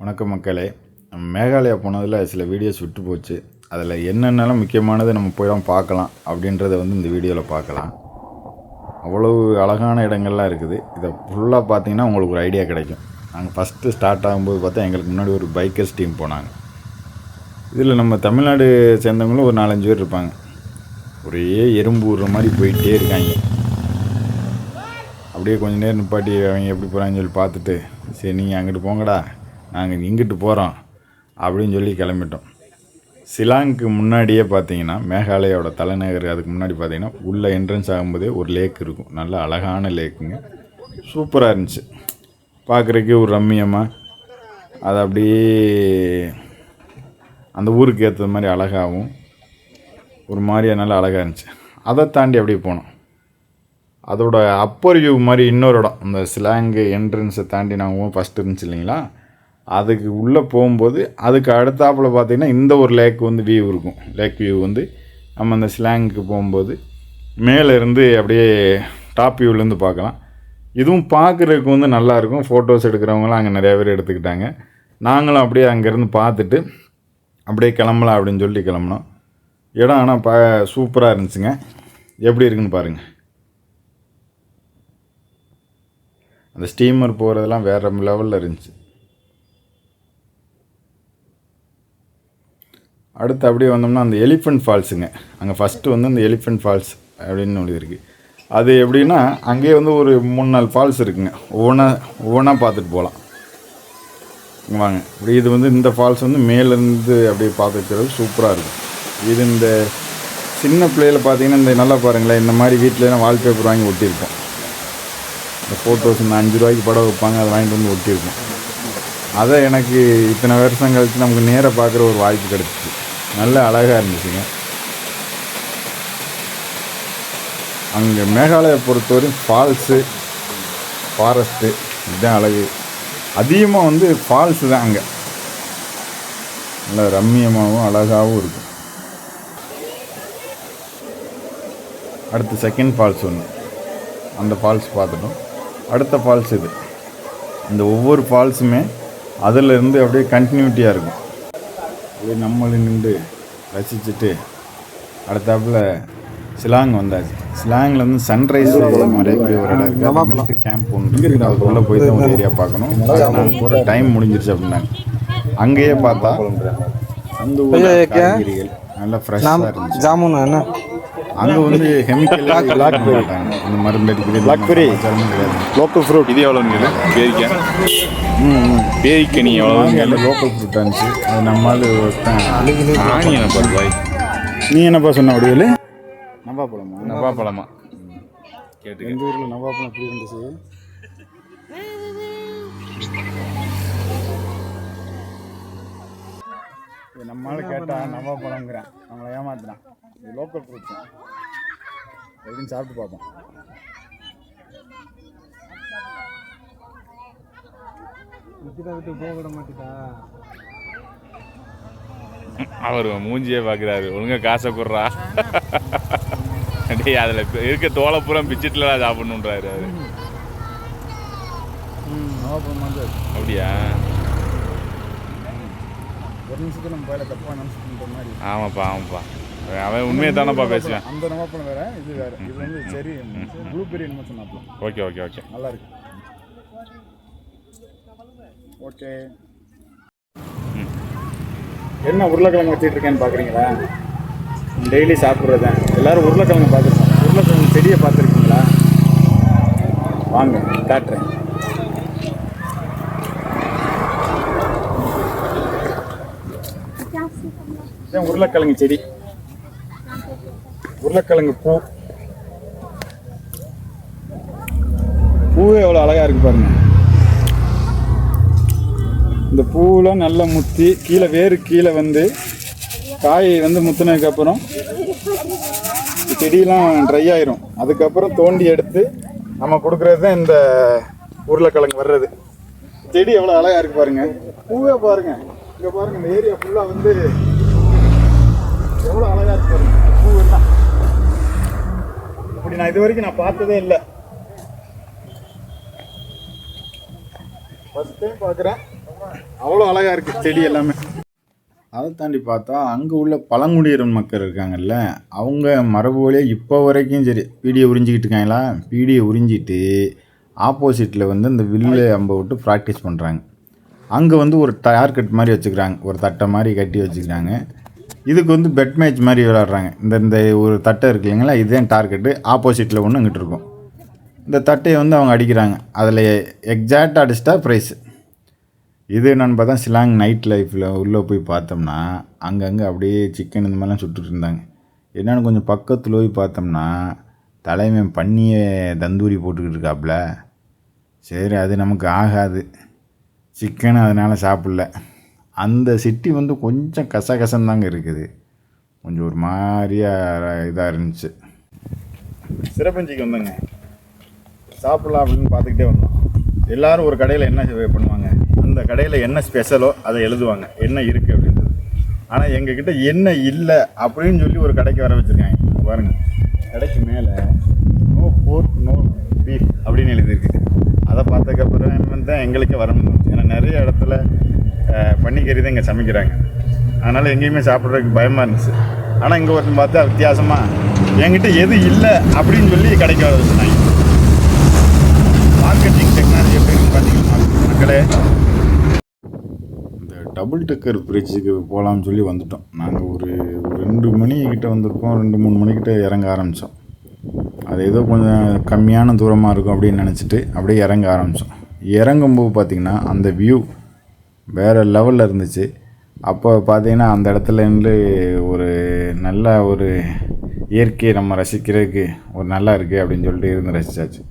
வணக்கம் மக்களே. நம்ம மேகாலயா போனதில் சில வீடியோஸ் விட்டு போச்சு. அதில் என்னென்னாலும் முக்கியமானது நம்ம போய் தான் பார்க்கலாம் அப்படின்றத வந்து இந்த வீடியோவில் பார்க்கலாம். அவ்வளவு அழகான இடங்கள்லாம் இருக்குது. இதை ஃபுல்லாக பார்த்தீங்கன்னா உங்களுக்கு ஒரு ஐடியா கிடைக்கும். நாங்கள் ஃபஸ்ட்டு ஸ்டார்ட் ஆகும்போது பார்த்தா எங்களுக்கு முன்னாடி ஒரு பைக்கர்ஸ் டீம் போனாங்க. இதில் நம்ம தமிழ்நாடு சேர்ந்தவங்களும் ஒரு நாலஞ்சு பேர் இருப்பாங்க. ஒரே எறும்பு ஊறுற மாதிரி போயிட்டே இருக்காங்க. அப்படியே கொஞ்ச நேரம் நிப்பாட்டி அவங்க எப்படி போகிறாங்கன்னு சொல்லி பார்த்துட்டு சரி நீங்கள் அங்கிட்டு போங்கடா. நாங்கள் இங்கிட்டு போகிறோம் அப்படின்னு சொல்லி கிளம்பிட்டோம். சிலாங்க்கு முன்னாடியே பார்த்தீங்கன்னா மேகாலயாவோட தலைநகர் அதுக்கு முன்னாடி பார்த்தீங்கன்னா உள்ளே என்ட்ரன்ஸ் ஆகும்போதே ஒரு லேக் இருக்கும். நல்ல அழகான லேக்குங்க சூப்பராக இருந்துச்சு. பார்க்குறக்கே ஒரு ரம்மியமாக அது அப்படியே அந்த ஊருக்கு ஏற்றது மாதிரி அழகாகவும் ஒரு மாதிரியா நல்லா அழகாக இருந்துச்சு. அதை தாண்டி அப்படியே போனோம். அதோட அப்பர் வியூ மாதிரி இன்னொரு இடம். அந்த ஸ்லாங்கு என்ட்ரன்ஸை தாண்டி நாங்கள் ஃபஸ்ட்டு இருந்துச்சு இல்லைங்களா? அதுக்கு உள்ளே போகும்போது அதுக்கு அடுத்தாப்புல பார்த்திங்கன்னா இந்த ஒரு லேக் வந்து வியூ இருக்கும். லேக் வியூ வந்து நம்ம அந்த ஸ்லாங்குக்கு போகும்போது மேலேருந்து அப்படியே டாப் வியூலேருந்து பார்க்கலாம். இதுவும் பார்க்குறதுக்கு வந்து நல்லாயிருக்கும் ஃபோட்டோஸ் எடுக்கிறவங்களாம் அங்கே நிறையா பேர் எடுத்துக்கிட்டாங்க. நாங்களும் அப்படியே அங்கேருந்து பார்த்துட்டு அப்படியே கிளம்பலாம் அப்படின்னு சொல்லி கிளம்புனோம். இடம் ஆனால் பா சூப்பராக இருந்துச்சுங்க. எப்படி இருக்குன்னு பாருங்கள் அந்த ஸ்டீமர் போகிறதெல்லாம் வேறு லெவலில் இருந்துச்சு. அடுத்து அப்படியே வந்தோம்னா அந்த எலிஃபெண்ட் ஃபால்ஸுங்க. அங்கே ஃபஸ்ட்டு வந்து அந்த எலிஃபெண்ட் ஃபால்ஸ் அப்படின்னு ஒன்று இருக்குது அது எப்படின்னா அங்கேயே வந்து ஒரு மூணு நாலு ஃபால்ஸ் இருக்குங்க. ஒவ்வொன்றா ஒவ்வொன்றா பார்த்துட்டு போகலாம் வாங்க. இப்படி இது வந்து இந்த ஃபால்ஸ் வந்து மேலேருந்து அப்படியே பார்த்துக்கிறது சூப்பராக இருக்கும். இது இந்த சின்ன பிள்ளையில் பார்த்தீங்கன்னா இந்த நல்லா பாருங்களேன் இந்த மாதிரி வீட்டிலலாம் வால்பேப்பர் வாங்கி ஒட்டியிருப்போம். இந்த ஃபோட்டோஸ் இந்த அஞ்சு ரூபாய்க்கு படம் வைப்பாங்க அதை வாங்கிட்டு வந்து ஒட்டியிருப்போம். அதை எனக்கு இத்தனை வருஷம் கழித்து நமக்கு நேராக பார்க்குற ஒரு வாய்ப்பு கிடச்சிச்சு. நல்ல அழகாக இருந்துச்சுங்க. அங்கே மேகாலயா பொறுத்தவரையும் ஃபால்ஸு ஃபாரஸ்ட்டு இதுதான் அழகு. அதிகமாக வந்து ஃபால்ஸு தான் அங்கே. நல்லா ரம்மியமாகவும் அழகாகவும் இருக்கும். அடுத்து செகண்ட் ஃபால்ஸ் ஒன்று அந்த ஃபால்ஸ் பார்த்துட்டோம். அடுத்த ஃபால்ஸ் இது. இந்த ஒவ்வொரு ஃபால்ஸுமே அதிலிருந்து அப்படியே கண்டினியூட்டியாக இருக்கும். அப்படியே நம்மளும் நின்று ரசிச்சுட்டு அடுத்தாப்புல சிலாங் வந்தாச்சு. சிலாங்கில் வந்து சன்ரைஸ் ஒரு இடம் இருக்குது மிலிட்ரி கேம்ப் ஒன்று இருக்குது அதுக்குள்ளே போய் தான் ஒரு ஏரியா பார்க்கணும். நாங்கள் போகிற டைம் முடிஞ்சிருச்சு அப்படின்னாங்க அங்கேயே பார்த்தா அந்த ஊர்ல காய்கறிகள். நல்லா ஃப்ரெஷ்ஷாக இருந்துச்சு. ஜாமுன் என்ன? அங்கே வந்து கெமிக்கல் பிளாக் போட்டாங்க இந்த மருந்து அடிக்கிறது பிளாக்பெரி கிடையாது. லோக்கல் ஃப்ரூட் இது எவ்வளோங்க பேரிக்காய் பேரிக்கனி எவ்வளோ எல்லாம் லோக்கல் ஃப்ரூட் இருந்துச்சு அது நம்மளால் ஒருத்தன். ஆனியனை பாரு பாய்? நீ என்னப்பா சொன்ன வடிவேலு? நவாப்பழமா? நவாப்பழமா. கேட்டு எங்கள் ஊரில் நவாப்பழம் எப்படி இருந்துச்சு? நம்மளால கேட்டா நவாப்பழங்கிறான் நம்மளை ஏமாத்துறான். இது லோக்கல் ஃப்ரூட் தான் எப்படின்னு சாப்பிட்டு பார்ப்போம். விட்டு விட்டு போக விட மாட்டேதா அவர் மூஞ்சியே பார்க்குறாரு ஒழுங்கா காசை குடுறா. டேய் அதில் இருக்க தோலை பூரா பிச்சிட்டுலாம் சாப்பிடணுன்றாரு அவரு. அப்படியா? ஒரு நிமிஷத்துல நம்ம பயில தப்பாக நினச்சிட்டு மாதிரி. ஆமாப்பா ஆமாப்பா. அவன் உண்மையை தானப்பா பேசுவேன். அந்த நவாப்பழம் வேற இது வேற. இது வந்து செரி ப்ளூபெரி என்னமோ சொன்னாப்பழம் ஓகே ஓகே ஓகே. நல்லா இருக்கு. ஓகே. என்ன உருளைக்கிழங்கு வச்சுட்டு இருக்கேன்னு பார்க்குறீங்களா டெய்லி சாப்பிட்றது? தான் எல்லாரும் உருளைக்கிழங்கு பார்த்துருக்கோம் உருளைக்கிழங்கு செடியை பார்த்துருக்கீங்களா? வாங்க காட்டுறேன். உருளைக்கிழங்கு செடி. உருளைக்கிழங்கு பூ. பூவே எவ்வளோ அழகாக இருக்கு பாருங்க. இந்த பூவெலாம் நல்லா முத்தி கீழே வேறு கீழே வந்து காய் வந்து முத்துனதுக்கப்புறம் செடியெலாம் ட்ரை ஆயிரும். அதுக்கப்புறம் தோண்டி எடுத்து நம்ம கொடுக்குறது தான் இந்த உருளைக்கிழங்கு வர்றது. செடி எவ்வளோ அழகாக இருக்கு பாருங்க. பூவே பாருங்க. இங்கே பாருங்க இந்த ஏரியா ஃபுல்லாக வந்து எவ்வளோ அழகாக இருக்கு பாருங்க. பூ எல்லாம் அப்படி நான் இது வரைக்கும் நான் பார்த்ததே இல்லை. ஃபர்ஸ்ட் டைம் பார்க்குறேன். அவ்வளோ அழகாக இருக்குது செடி எல்லாமே. அதை தாண்டி பார்த்தா அங்கே உள்ள பழங்குடியினர் மக்கள் இருக்காங்கல்ல அவங்க மரபு வழியாக இப்போ வரைக்கும் சரி பீடியை உறிஞ்சிக்கிட்டு இருக்காங்களா? பீடியை உறிஞ்சிட்டு ஆப்போசிட்டில் வந்து இந்த வில்லு அம்பை விட்டு ப்ராக்டிஸ் பண்ணுறாங்க அங்கே வந்து ஒரு டார்கெட் மாதிரி வச்சுக்கிறாங்க ஒரு தட்டை மாதிரி கட்டி வச்சுக்கிறாங்க. இதுக்கு வந்து பெட் மேட்ச் மாதிரி விளாட்றாங்க இந்த இந்த ஒரு தட்டை இருக்கு இல்லைங்களா இதுதான் டார்கெட்டு ஆப்போசிட்டில் ஒன்று இங்கிட்டு இருக்கும். இந்த தட்டையை வந்து அவங்க அடிக்கிறாங்க. அதில் எக்ஸாக்டாக அடிச்சிட்டா ப்ரைஸு இது என்னன்னு பார்த்தா சிலாங் நைட் லைஃப்பில் உள்ளே போய் பார்த்தோம்னா அங்கங்கே அப்படியே சிக்கன் இந்த மாதிரிலாம் சுட்டுட்டு இருந்தாங்க. என்னென்னு கொஞ்சம் பக்கத்தில் போய் பார்த்தோம்னா தலைவன் பண்ணியே தந்தூரி போட்டுக்கிட்டு இருக்காப்புல சரி அது நமக்கு ஆகாது. சிக்கன் அதனால் சாப்பிடல. அந்த சிட்டி வந்து கொஞ்சம் கசகசந்தாங்க இருக்குது. கொஞ்சம் ஒரு மாதிரியாக இதாக இருந்துச்சு. சிறப்பஞ்சிக்கு வந்தேங்க. சாப்பிடலாம் அப்படின்னு பார்த்துக்கிட்டே வந்தோம். எல்லாரும் ஒரு கடையில் என்ன செ- பண்ணுவாங்க? அந்த கடையில் என்ன ஸ்பெஷலோ அதை எழுதுவாங்க. என்ன இருக்குது அப்படின்றது. ஆனால் எங்ககிட்ட என்ன இல்லை அப்படின்னு சொல்லி ஒரு கடைக்கு வர வச்சுருக்காங்க. பாருங்கள் கடைக்கு மேலே நோ போர்க் நோ பீஃப் அப்படின்னு எழுதியிருக்கு. அதை பார்த்ததுக்கப்புறம் தான் எங்களுக்கே வர ஏன்னா நிறைய இடத்துல பன்னிக்கறி தான் இங்கே சமைக்கிறாங்க. அதனால் எங்கேயுமே சாப்பிட்றதுக்கு பயமாக இருந்துச்சு. ஆனால் இங்கே ஒருத்தன் பார்த்தா வித்தியாசமாக என்கிட்ட எது இல்லை அப்படின்னு சொல்லி கிடைக்க வர மார்க்கெட்டிங் டெக்னாலஜி எப்படின்னு பார்த்தீங்கன்னா மக்களே இந்த டபுள் டெக்கர் பிரிட்ஜுக்கு போகலாம்னு சொல்லி வந்துட்டோம். நாங்கள் ஒரு ரெண்டு மணி வந்திருக்கோம் ரெண்டு மூணு மணிக்கிட்ட இறங்க ஆரம்பித்தோம் அது ஏதோ கொஞ்சம் கம்மியான தூரமாக இருக்கும் அப்படின்னு நினச்சிட்டு அப்படியே இறங்க ஆரம்பித்தோம் இறங்கும்போது பார்த்திங்கன்னா அந்த வியூ வேறு லெவலில் இருந்துச்சு. அப்போ பார்த்தீங்கன்னா அந்த இடத்துல இருந்து ஒரு நல்ல ஒரு இயற்கையை நம்ம ரசிக்கிறதுக்கு ஒரு நல்லா இருக்குது அப்படின்னு சொல்லிட்டு இருந்து ரசித்தாச்சு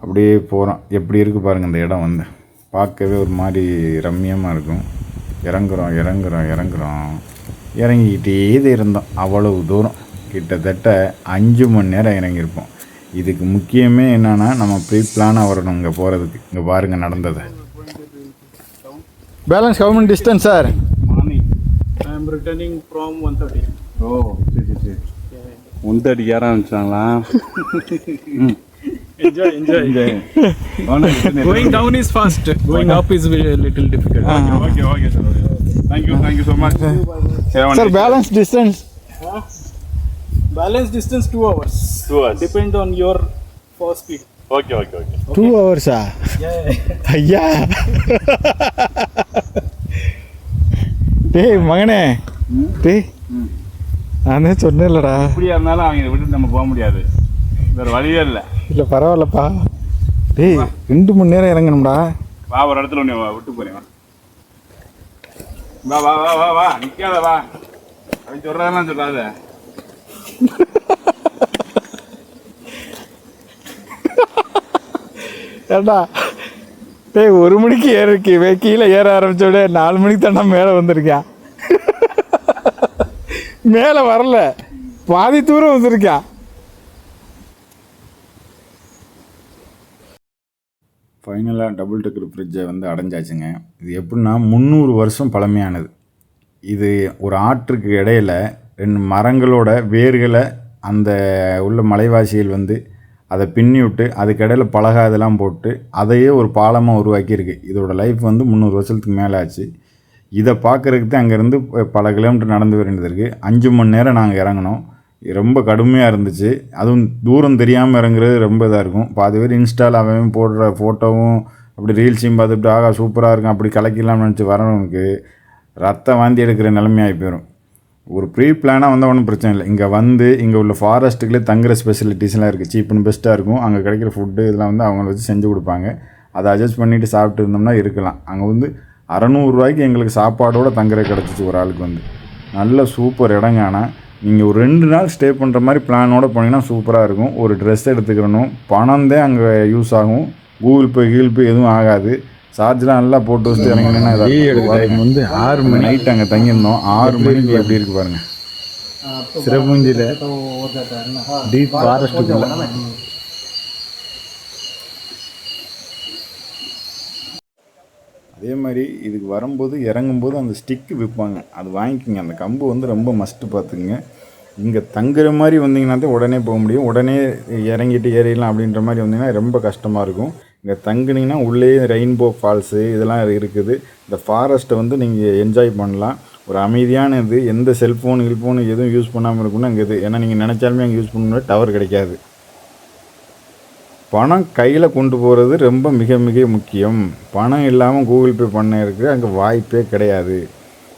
அப்படியே போகிறோம் எப்படி இருக்குது பாருங்கள் இந்த இடம் வந்து. பார்க்கவே ஒரு மாதிரி ரம்மியமாக இருக்கும். இறங்குறோம் இறங்குறோம் இறங்குறோம். இறங்கிக்கிட்டே தான் இருந்தோம். அவ்வளவு தூரம். கிட்டத்தட்ட அஞ்சு மணி நேரம் இறங்கியிருப்போம். இதுக்கு முக்கியமே என்னென்னா நம்ம ப்ரீ பிளானாக வரணும் இங்கே போகிறதுக்கு இங்கே பாருங்கள் நடந்ததை. Balance government distance sir morning I am returning from 130. ஓ சரி சரி சரி ஒன் தேர்ட்டி ஏற ஆரம்பிச்சாங்களா Enjoy, enjoy. Going down is fast. Going up is very little difficult. Okay okay sir thank you thank you so much sir balance distance Balance distance two hours. Two hours Depend on your for speed. Okay okay okay two ஹவர்ஸா ஐயா டேய் மகனே. டேய். நானே சொன்னேன்லடா. எப்படியா இருந்தாலும் அவங்க விட்டு நம்ம போக முடியாது. வேற வழியே இல்லை. இல்லை பரவாயில்லப்பா. டேய் ரெண்டு மணி நேரம் இறங்கணும்டா. வா ஒரு இடத்துல ஒன்று விட்டு போறேன் வா. வா வா வா வா நிக்காத வா. அவன் சொல்றதெல்லாம் சொல்லாத ஏண்டா? டேய் ஒரு மணிக்கு ஏறிருக்கு வே கீழே ஏற ஆரம்பிச்சோட நாலு மணிக்கு தாண்டா மேலே வந்திருக்கான். மேலே வரல. பாதி தூரம் வந்திருக்கான். ஃபைனலாக டபுள் டெக்கர் ஃப்ரிட்ஜை வந்து அடைஞ்சாச்சுங்க. இது எப்படின்னா முந்நூறு வருஷம் பழமையானது. இது ஒரு ஆற்றுக்கு இடையில ரெண்டு மரங்களோட வேர்களை அந்த உள்ள மலைவாசிகள் வந்து அதை பின்னி விட்டு அதுக்கு இடையில இதெல்லாம் போட்டு அதையே ஒரு பாலமாக உருவாக்கியிருக்கு. இதோட லைஃப் வந்து முந்நூறு வருஷத்துக்கு மேலே ஆச்சு. இதை பார்க்குறதுக்கு தான் அங்கேருந்து பல கிலோமீட்டர் நடந்து வேண்டியது இருக்குது அஞ்சு மணி நேரம் நாங்கள் இறங்கினோம். ரொம்ப கடுமையாக இருந்துச்சு. அதுவும் தூரம் தெரியாமல் இறங்குறது ரொம்ப இதாக இருக்கும். பாதி பேர் இன்ஸ்டால் அவன் போடுற ஃபோட்டோவும் அப்படி ரீல்ஸையும் பார்த்துட்டு ஆகா சூப்பராக இருக்கும். அப்படி கலக்கிடலாம்னு நினச்சி வரவனுக்கு ரத்தம் வாந்தி எடுக்கிற நிலைமையாகி போயிடும் ஒரு ப்ரீ பிளானாக வந்தால் ஒன்றும் பிரச்சனை இல்லை. இங்கே வந்து இங்கே உள்ள ஃபாரஸ்ட்டுக்குள்ளே தங்குற ஸ்பெசிலிட்டிஸ்லாம் இருக்குது சீப் அண்ட் பெஸ்ட்டாக இருக்கும். அங்கே கிடைக்கிற ஃபுட்டு இதெல்லாம் வந்து அவங்கள வச்சு செஞ்சு கொடுப்பாங்க. அதை அட்ஜஸ்ட் பண்ணிவிட்டு சாப்பிட்டு இருந்தோம்னா இருக்கலாம். அங்கே வந்து அறநூறுரூவாய்க்கு எங்களுக்கு சாப்பாடோடு தங்குற கிடச்சிச்சு ஒரு ஆளுக்கு வந்து. நல்ல சூப்பர் இடங்க ஆனால் நீங்கள் ஒரு ரெண்டு நாள் ஸ்டே பண்ணுற மாதிரி பிளானோட போனீங்கன்னா சூப்பராக இருக்கும். ஒரு ட்ரெஸ் எடுத்துக்கிறணும் பணம் தான் அங்கே யூஸ் ஆகும். கூகுள் பே கீகுள் பே எதுவும் ஆகாது. சார்ஜ்லாம் நல்லா போட்டு வச்சுட்டு இறங்கினீங்கன்னா வந்து ஆறு மணி நைட் அங்கே தங்கியிருந்தோம். ஆறு மணிக்கு எப்படி இருக்கு பாருங்க. சிறப்புஞ்சியில் டீப் ஃபாரஸ்ட்டுக்குள்ள அதே மாதிரி இதுக்கு வரும்போது இறங்கும்போது அந்த ஸ்டிக்கு விற்பாங்க. அது வாங்கிக்கோங்க. அந்த கம்பு வந்து ரொம்ப மஸ்ட்டு பார்த்துக்குங்க. இங்கே தங்குற மாதிரி வந்தீங்கன்னா தான் உடனே போக முடியும். உடனே இறங்கிட்டு ஏறிடலாம் அப்படின்ற மாதிரி வந்தீங்கன்னா ரொம்ப கஷ்டமாக இருக்கும். இங்கே தங்குனீங்கன்னா உள்ளே ரெயின்போ ஃபால்ஸு இதெல்லாம் இருக்குது. இந்த ஃபாரஸ்ட்டை வந்து நீங்கள் என்ஜாய் பண்ணலாம். ஒரு அமைதியான இது எந்த செல்ஃபோன் கில்ஃபோன் எதுவும் யூஸ் பண்ணாமல் இருக்குன்னு அங்கே இது. ஏன்னா நீங்கள் நினச்சாலுமே அங்கே யூஸ் பண்ண டவர் கிடைக்காது. பணம் கையில் கொண்டு போகிறது ரொம்ப மிக மிக முக்கியம். பணம் இல்லாமல் கூகுள் பே பண்ண இருக்கு அங்கே வாய்ப்பே கிடையாது.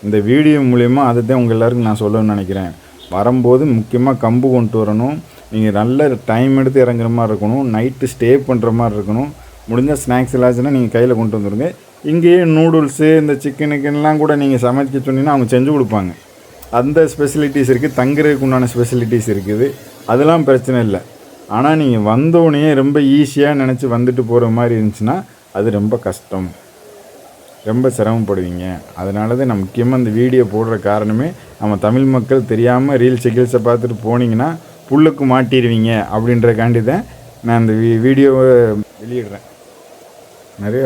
இந்த வீடியோ மூலயமா அதை தான் உங்கள் எல்லாருக்கும் நான் சொல்லணும்னு நினைக்கிறேன். வரும்போது முக்கியமாக கம்பு கொண்டு வரணும். நீங்கள் நல்ல டைம் எடுத்து இறங்குற மாதிரி இருக்கணும். நைட்டு ஸ்டே பண்ணுற மாதிரி இருக்கணும். முடிஞ்சால் ஸ்நாக்ஸ் இல்லாச்சுன்னா நீங்கள் கையில் கொண்டு வந்துடுங்க இங்கேயே நூடுல்ஸு இந்த சிக்கனுக்குன்னெலாம் கூட நீங்கள் சமைக்க சொன்னீங்கன்னா அவங்க செஞ்சு கொடுப்பாங்க. அந்த ஸ்பெசிலிட்டிஸ் இருக்குது தங்குறதுக்கு உண்டான ஸ்பெசிலிட்டிஸ் இருக்குது. அதெல்லாம் பிரச்சனை இல்லை. ஆனால் நீங்கள் வந்தோடனே ரொம்ப ஈஸியாக நினச்சி வந்துட்டு போகிற மாதிரி இருந்துச்சுன்னா அது ரொம்ப கஷ்டம். ரொம்ப சிரமப்படுவீங்க. அதனால தான் நான் முக்கியமாக இந்த வீடியோ போடுற காரணமே நம்ம தமிழ் மக்கள் தெரியாமல் ரீல்ஸ் சிகிச்சை பார்த்துட்டு போனீங்கன்னா புல்லுக்கு மாட்டிடுவீங்க அப்படின்றக்காண்டி தான் நான் இந்த வீ வீடியோவை வெளியிடுறேன். நிறைய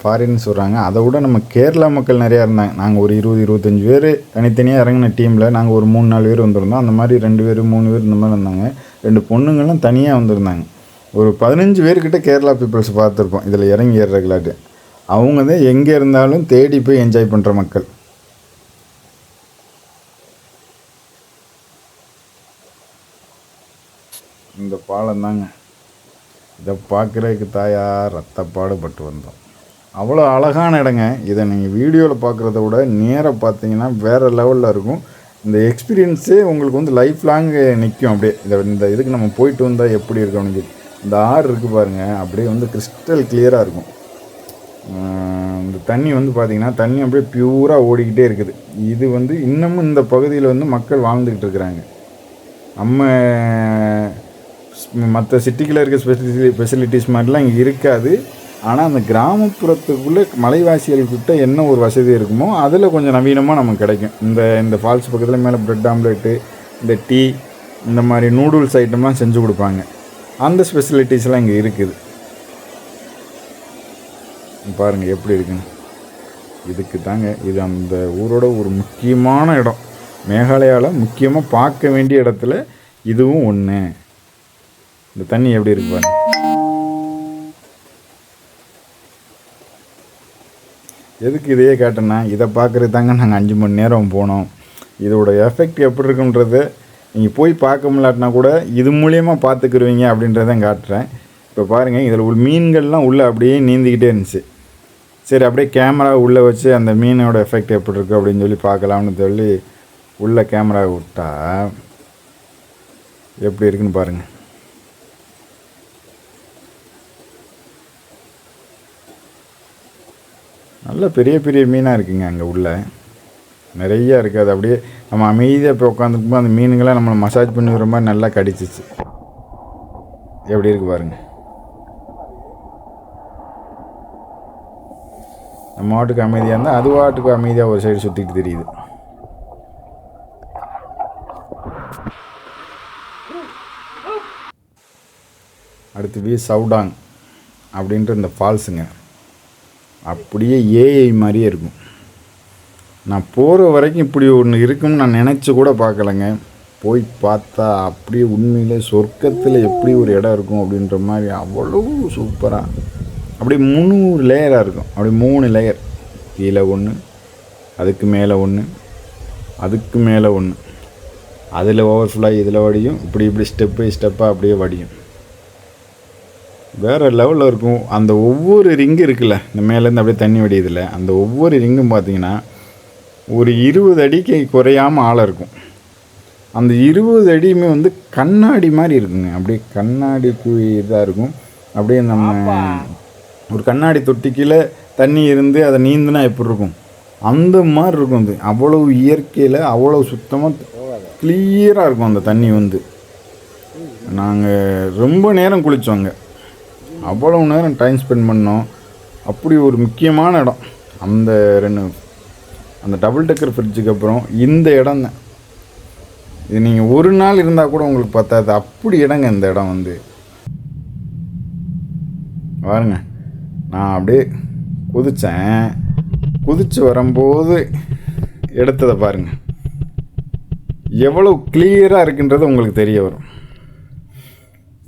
ஃபாரின் சொல்கிறாங்க அதை விட நம்ம கேரளா மக்கள் நிறையா இருந்தாங்க. நாங்கள் ஒரு இருபது இருபத்தஞ்சி பேர் தனித்தனியாக இறங்கின டீமில் நாங்கள் ஒரு மூணு நாலு பேர் வந்திருந்தோம். அந்த மாதிரி ரெண்டு பேர் மூணு பேர் இந்த மாதிரி இருந்தாங்க ரெண்டு பொண்ணுங்களும் தனியாக வந்திருந்தாங்க. ஒரு பதினஞ்சு பேர்கிட்ட கேரளா பீப்புள்ஸ் பார்த்துருப்போம். இதில் இறங்கி ஏறுறங்களாட்டு அவங்க தான் எங்கே இருந்தாலும் தேடி போய் என்ஜாய் பண்ணுற மக்கள். இந்த பாலம் தாங்க. இதை பார்க்குறதுக்கு தாயார் ரத்தப்பாடுபட்டு வந்தோம். அவ்வளோ அழகான இடங்க. இதை நீங்கள் வீடியோவில் பார்க்குறத விட நேராக பார்த்தீங்கன்னா வேறு லெவலில் இருக்கும். இந்த எக்ஸ்பீரியன்ஸே உங்களுக்கு வந்து லைஃப் லாங் நிற்கும் அப்படியே. இந்த இந்த இதுக்கு நம்ம போயிட்டு வந்தால் எப்படி இருக்கணும் சொல்லி. இந்த ஆறு இருக்குது பாருங்கள் அப்படியே வந்து கிறிஸ்டல் கிளியராக இருக்கும். இந்த தண்ணி வந்து பார்த்திங்கன்னா தண்ணி அப்படியே பியூராக ஓடிக்கிட்டே இருக்குது. இது வந்து இன்னமும் இந்த பகுதியில் வந்து மக்கள் வாழ்ந்துக்கிட்டு இருக்கிறாங்க. நம்ம மற்ற சிட்டிக்குள்ளே இருக்க ஸ்பெசிலி ஃபெசிலிட்டிஸ் மாதிரிலாம் இங்கே இருக்காது. ஆனால் அந்த கிராமப்புறத்துக்குள்ளே மலைவாசிகள்கிட்ட என்ன ஒரு வசதி இருக்குமோ அதில் கொஞ்சம் நவீனமாக நமக்கு கிடைக்கும். இந்த இந்த ஃபால்ஸ் பக்கத்தில் மேலே ப்ரெட் ஆம்லெட்டு இந்த டீ இந்த மாதிரி நூடுல்ஸ் ஐட்டம்லாம் செஞ்சு கொடுப்பாங்க. அந்த ஸ்பெசிலிட்டிஸ்லாம் இங்கே இருக்குது. பாருங்கள் எப்படி இருக்குன்னு. இதுக்கு தாங்க இது அந்த ஊரோட ஒரு முக்கியமான இடம். மேகாலயாவில் முக்கியமாக பார்க்க வேண்டிய இடத்துல இதுவும் ஒன்று இந்த தண்ணி எப்படி இருக்கு பாருங்க. எதுக்கு இதையே கேட்டேன்னா இதை பார்க்குறது தாங்க நாங்கள் அஞ்சு மணி நேரம் போனோம். இதோட எஃபெக்ட் எப்படி இருக்குன்றது நீங்கள் போய் பார்க்க முடியாட்டினா கூட இது மூலியமாக பார்த்துக்குருவீங்க அப்படின்றத காட்டுறேன். இப்போ பாருங்கள் இதில் உள்ள மீன்கள்லாம் உள்ளே அப்படியே நீந்திக்கிட்டே இருந்துச்சு. சரி அப்படியே கேமரா உள்ளே வச்சு அந்த மீனோட எஃபெக்ட் எப்படி இருக்குது அப்படின்னு சொல்லி பார்க்கலாம்னு சொல்லி உள்ளே கேமரா விட்டா எப்படி இருக்குன்னு பாருங்கள் நல்ல பெரிய பெரிய மீனாக இருக்குங்க அங்கே உள்ள. நிறைய இருக்குது அது அப்படியே நம்ம அமைதியாக இப்போ உட்காந்துருக்கும்போது அந்த மீனுங்களாம் நம்மளை மசாஜ் பண்ணி மாதிரி நல்லா கடிச்சிச்சு. எப்படி இருக்கு பாருங்க. நம்ம வாட்டுக்கு அமைதியாக இருந்தால் அது வாட்டுக்கு அமைதியாக ஒரு சைடு சுற்றிட்டு தெரியுது. அடுத்து வி சவுடாங் அப்படின்ற இந்த ஃபால்ஸுங்க அப்படியே ஏஐ மாதிரியே இருக்கும். நான் போகிற வரைக்கும் இப்படி ஒன்று இருக்கும்னு நான் நினச்சி கூட பார்க்கலங்க. போய் பார்த்தா அப்படியே உண்மையிலே சொர்க்கத்தில் எப்படி ஒரு இடம் இருக்கும் அப்படின்ற மாதிரி அவ்வளோ சூப்பராக அப்படியே முந்நூறு லேயராக இருக்கும். அப்படி மூணு லேயர் கீழே ஒன்று அதுக்கு மேலே ஒன்று அதுக்கு மேலே ஒன்று அதில் ஓவர்ஃபுல்லாக இதில் வடியும் இப்படி இப்படி ஸ்டெப் பை ஸ்டெப்பாக அப்படியே வடியும். வேறு லெவலில் இருக்கும். அந்த ஒவ்வொரு ரிங்கு இருக்குல்ல இந்த மேலேருந்து அப்படியே தண்ணி வடியுதுல அந்த ஒவ்வொரு ரிங்கும் பார்த்தீங்கன்னா ஒரு இருபது அடிக்கு குறையாமல் ஆழம் இருக்கும். அந்த இருபது அடியுமே வந்து கண்ணாடி மாதிரி இருக்குங்க. அப்படியே கண்ணாடி இதாக இருக்கும். அப்படியே நம்ம ஒரு கண்ணாடி தொட்டிக்கில் தண்ணி இருந்து அதை நீந்துனா எப்படி இருக்கும்? அந்த மாதிரி இருக்கும் அது. அவ்வளவு இயற்கையில் அவ்வளோ சுத்தமாக கிளியராக இருக்கும் அந்த தண்ணி வந்து. நாங்கள் ரொம்ப நேரம் குளித்தோங்க அவ்வளவு நேரம் டைம் ஸ்பெண்ட் பண்ணோம். அப்படி ஒரு முக்கியமான இடம். அந்த ரெண்டு அந்த டபுள் டெக்கர் ஃப்ரிட்ஜுக்கு அப்புறம் இந்த இடம் தான். இது நீங்கள் ஒரு நாள் இருந்தால் கூட உங்களுக்கு பத்தாது. அப்படி இடங்க இந்த இடம் வந்து. பாருங்க. நான் அப்படியே குதித்தேன் குதித்து வரும்போது எடுத்ததை பாருங்க. எவ்வளோ கிளியராக இருக்குன்றது உங்களுக்கு தெரிய வரும்.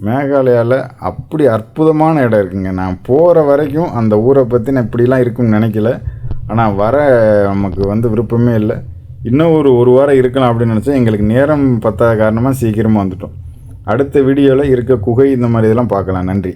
மேகாலயாவில் அப்படி அற்புதமான இடம் இருக்குங்க. நான் போகிற வரைக்கும் அந்த ஊரை பற்றி நான் இப்படிலாம் இருக்கும்னு நினைக்கல. ஆனால் வர நமக்கு வந்து விருப்பமே இல்லை. இன்னும் ஒரு ஒரு வாரம் இருக்கலாம் அப்படின்னு நினச்சா எங்களுக்கு நேரம் பத்தாத காரணமாக சீக்கிரமாக வந்துட்டோம். அடுத்த வீடியோவில் இருக்க குகை இந்த மாதிரி இதெல்லாம் பார்க்கலாம். நன்றி.